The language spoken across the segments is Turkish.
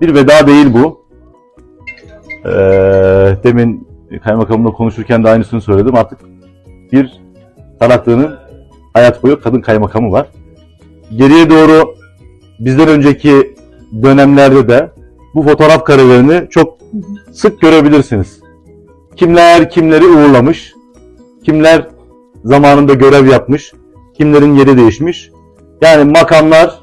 Bir veda değil bu. Ee, demin kaymakamımla konuşurken de aynısını söyledim. Artık bir Taraklı'nın hayat boyu kadın kaymakamı var. Geriye doğru bizden önceki dönemlerde de bu fotoğraf karelerini çok sık görebilirsiniz. Kimler kimleri uğurlamış, kimler zamanında görev yapmış, kimlerin yeri değişmiş. Yani makamlar,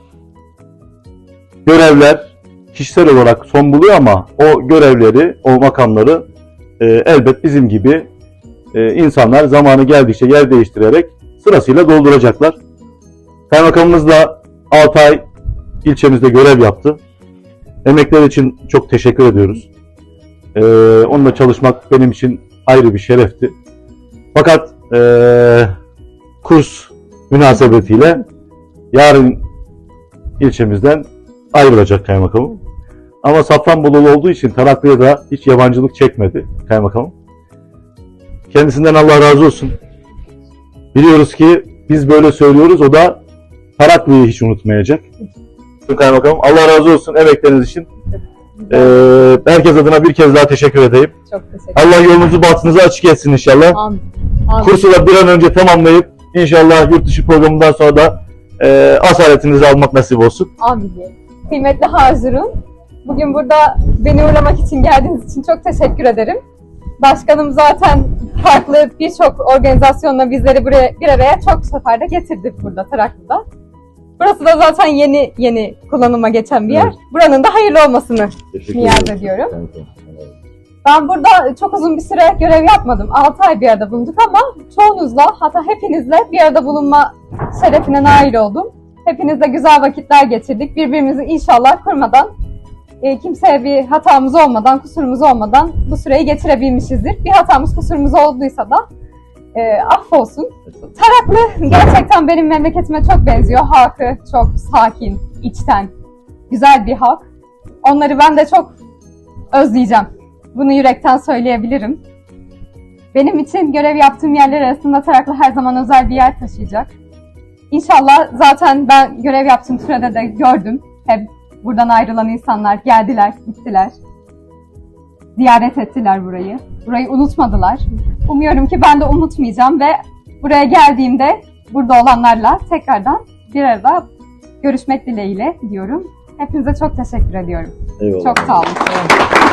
görevler kişisel olarak son buluyor ama o görevleri, o makamları e, elbet bizim gibi e, insanlar zamanı geldikçe yer değiştirerek sırasıyla dolduracaklar. Kaymakamımız da 6 ay ilçemizde görev yaptı. Emekler için çok teşekkür ediyoruz. E, onunla çalışmak benim için ayrı bir şerefti. Fakat e, kurs münasebetiyle yarın ilçemizden ayrılacak kaymakamım. Ama Safranbolulu olduğu için Taraklı'ya da hiç yabancılık çekmedi kaymakamım. Kendisinden Allah razı olsun. Biliyoruz ki biz böyle söylüyoruz, o da Taraklı'yı hiç unutmayacak. Kaymakamım Allah razı olsun emekleriniz için. Ee, herkes adına bir kez daha teşekkür edeyim. Çok teşekkür Allah yolunuzu bahtınızı açık etsin inşallah. Amin. Kursu da bir an önce tamamlayıp inşallah yurt dışı programından sonra da e, asaletinizi almak nasip olsun. Amin diyelim. Kıymetli Hazırun, bugün burada beni uğramak için geldiğiniz için çok teşekkür ederim. Başkanım zaten farklı birçok organizasyonla bizleri buraya bir araya çok seferde getirdi burada Taraklı'da. Burası da zaten yeni yeni kullanıma geçen bir yer. Evet. Buranın da hayırlı olmasını niyaz ediyorum. Ben burada çok uzun bir süre görev yapmadım. 6 ay bir arada bulunduk ama çoğunuzla hatta hepinizle bir arada bulunma şerefine nail oldum. Hepinizle güzel vakitler geçirdik. Birbirimizi inşallah kırmadan, e, kimseye bir hatamız olmadan, kusurumuz olmadan bu süreyi geçirebilmişizdir. Bir hatamız, kusurumuz olduysa da e, affolsun. Taraklı gerçekten benim memleketime çok benziyor. Halkı çok sakin, içten, güzel bir halk. Onları ben de çok özleyeceğim. Bunu yürekten söyleyebilirim. Benim için görev yaptığım yerler arasında Taraklı her zaman özel bir yer taşıyacak. İnşallah zaten ben görev yaptığım sürede de gördüm. Hep buradan ayrılan insanlar geldiler, gittiler. Ziyaret ettiler burayı. Burayı unutmadılar. Umuyorum ki ben de unutmayacağım ve buraya geldiğimde burada olanlarla tekrardan bir arada görüşmek dileğiyle diyorum. Hepinize çok teşekkür ediyorum. Eyvallah. Çok sağ olun.